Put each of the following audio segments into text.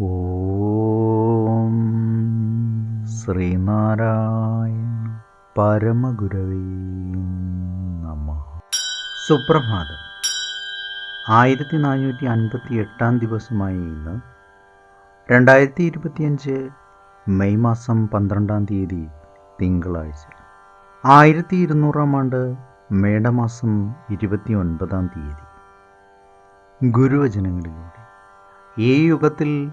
ഓം ശ്രീനാരായണ പരമഗുരവേ നമ. സുപ്രഭാതം. ആയിരത്തി നാനൂറ്റി അൻപത്തി എട്ടാം ദിവസമായി ഇന്ന് രണ്ടായിരത്തി ഇരുപത്തിയഞ്ച് മെയ് മാസം പന്ത്രണ്ടാം തീയതി തിങ്കളാഴ്ച. ആയിരത്തി ഇരുന്നൂറാം ആണ്ട് മേടമാസം ഇരുപത്തി ഒൻപതാം തീയതി. ഗുരുവചനങ്ങളിലൂടെ. ഈ യുഗത്തിൽ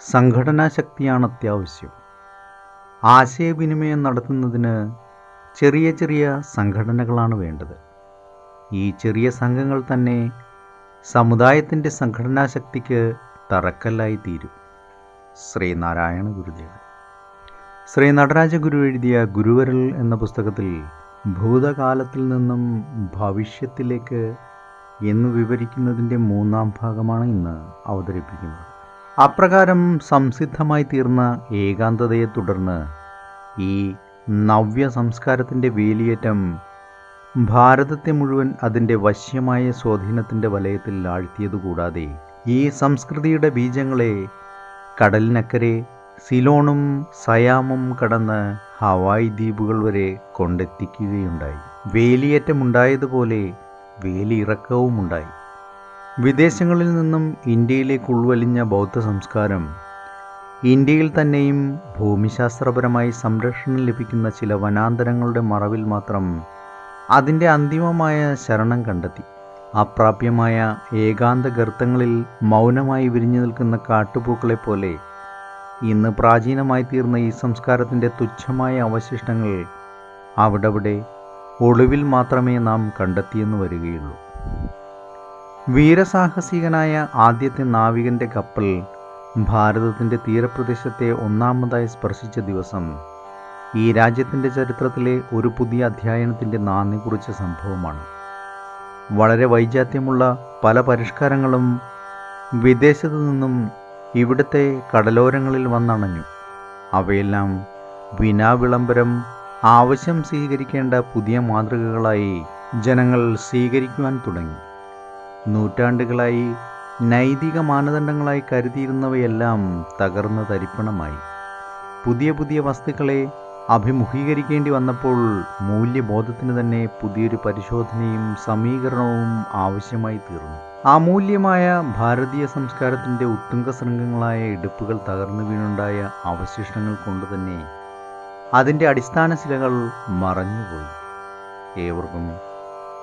സംഘടനാ ശക്തിയാണ് അത്യാവശ്യം. ആശയവിനിമയം നടത്തുന്നതിന് ചെറിയ ചെറിയ സംഘടനകളാണ് വേണ്ടത്. ഈ ചെറിയ സംഘങ്ങൾ തന്നെ സമുദായത്തിന്റെ സംഘടനാ ശക്തിക്ക് തറക്കല്ലായി തീരും ശ്രീനാരായണ ഗുരുദേവൻ. ശ്രീ നടരാജ ഗുരു എഴുതിയ ഗുരുവരൽ എന്ന പുസ്തകത്തിൽ ഭൂതകാലത്തിൽ നിന്നും ഭവിഷ്യത്തിലേക്ക് എന്ന് വിവരിക്കുന്നതിന്റെ മൂന്നാം ഭാഗമാണ് ഇന്ന് അവതരിപ്പിക്കുന്നത്. അപ്രകാരം സംസിദ്ധമായി തീർന്ന ഏകാന്തതയെ തുടർന്ന് ഈ നവ്യ സംസ്കാരത്തിന്റെ വേലിയേറ്റം ഭാരതത്തെ മുഴുവൻ അതിന്റെ വശ്യമായ സ്വാധീനത്തിന്റെ വലയത്തിൽ ആഴ്ത്തിയതുകൂടാതെ ഈ സംസ്കൃതിയുടെ ബീജങ്ങളെ കടലിനക്കരെ സിലോണും സയാമും കടന്ന് ഹവായ് ദ്വീപുകൾ വരെ കൊണ്ടെത്തിക്കുകയുണ്ടായി. വേലിയേറ്റമുണ്ടായതുപോലെ വേലിയിറക്കവുമുണ്ടായി. വിദേശങ്ങളിൽ നിന്നും ഇന്ത്യയിലേക്ക് ഉൾവലിഞ്ഞ ബൗദ്ധ സംസ്കാരം ഇന്ത്യയിൽ തന്നെയും ഭൂമിശാസ്ത്രപരമായി സംരക്ഷണം ലഭിക്കുന്ന ചില വനാന്തരങ്ങളുടെ മറവിൽ മാത്രം അതിന്റെ അന്തിമമായ ശരണം കണ്ടെത്തി. അപ്രാപ്യമായ ഏകാന്ത ഗർത്തങ്ങളിൽ മൗനമായി വിരിഞ്ഞു നിൽക്കുന്ന കാട്ടുപൂക്കളെപ്പോലെ ഇന്ന് പ്രാചീനമായി തീർന്ന ഈ സംസ്കാരത്തിന്റെ തുച്ഛമായ അവശിഷ്ടങ്ങൾ അവിടവിടെ ഒളിവിൽ മാത്രമേ നാം കണ്ടെത്തിയെന്ന് വരികയുള്ളൂ. വീരസാഹസികനായ ആദ്യത്തെ നാവികന്റെ കപ്പൽ ഭാരതത്തിന്റെ തീരപ്രദേശത്തെ ഒന്നാമതായി സ്പർശിച്ച ദിവസം ഈ രാജ്യത്തിന്റെ ചരിത്രത്തിലെ ഒരു പുതിയ അധ്യായനത്തിന്റെ നാന്ദി കുറിച്ച സംഭവമാണ്. വളരെ വൈജാത്യമുള്ള പല പരിഷ്കാരങ്ങളും വിദേശത്തു നിന്നും ഇവിടുത്തെ കടലോരങ്ങളിൽ വന്നണഞ്ഞു. അവയെല്ലാം വിനാവിളംബരം ആവശ്യം സ്വീകരിക്കേണ്ട പുതിയ മാതൃകകളായി ജനങ്ങൾ സ്വീകരിക്കുവാൻ തുടങ്ങി. നൂറ്റാണ്ടുകളായി നൈതിക മാനദണ്ഡങ്ങളായി കരുതിയിരുന്നവയെല്ലാം തകർന്ന തരിപ്പണമായി. പുതിയ പുതിയ വസ്തുക്കളെ അഭിമുഖീകരിക്കേണ്ടി വന്നപ്പോൾ മൂല്യബോധത്തിന് തന്നെ പുതിയൊരു പരിശോധനയും സമീകരണവും ആവശ്യമായി തീർന്നു. അമൂല്യമായ ഭാരതീയ സംസ്കാരത്തിന്റെ ഉത്തുംഗ ശൃംഗങ്ങളായ ഇടുപ്പുകൾ തകർന്നു വീണുണ്ടായ അവശിഷ്ടങ്ങൾ കൊണ്ട് തന്നെ അതിന്റെ അടിസ്ഥാന ശിലകൾ മറഞ്ഞുപോയി. ഏവർക്കും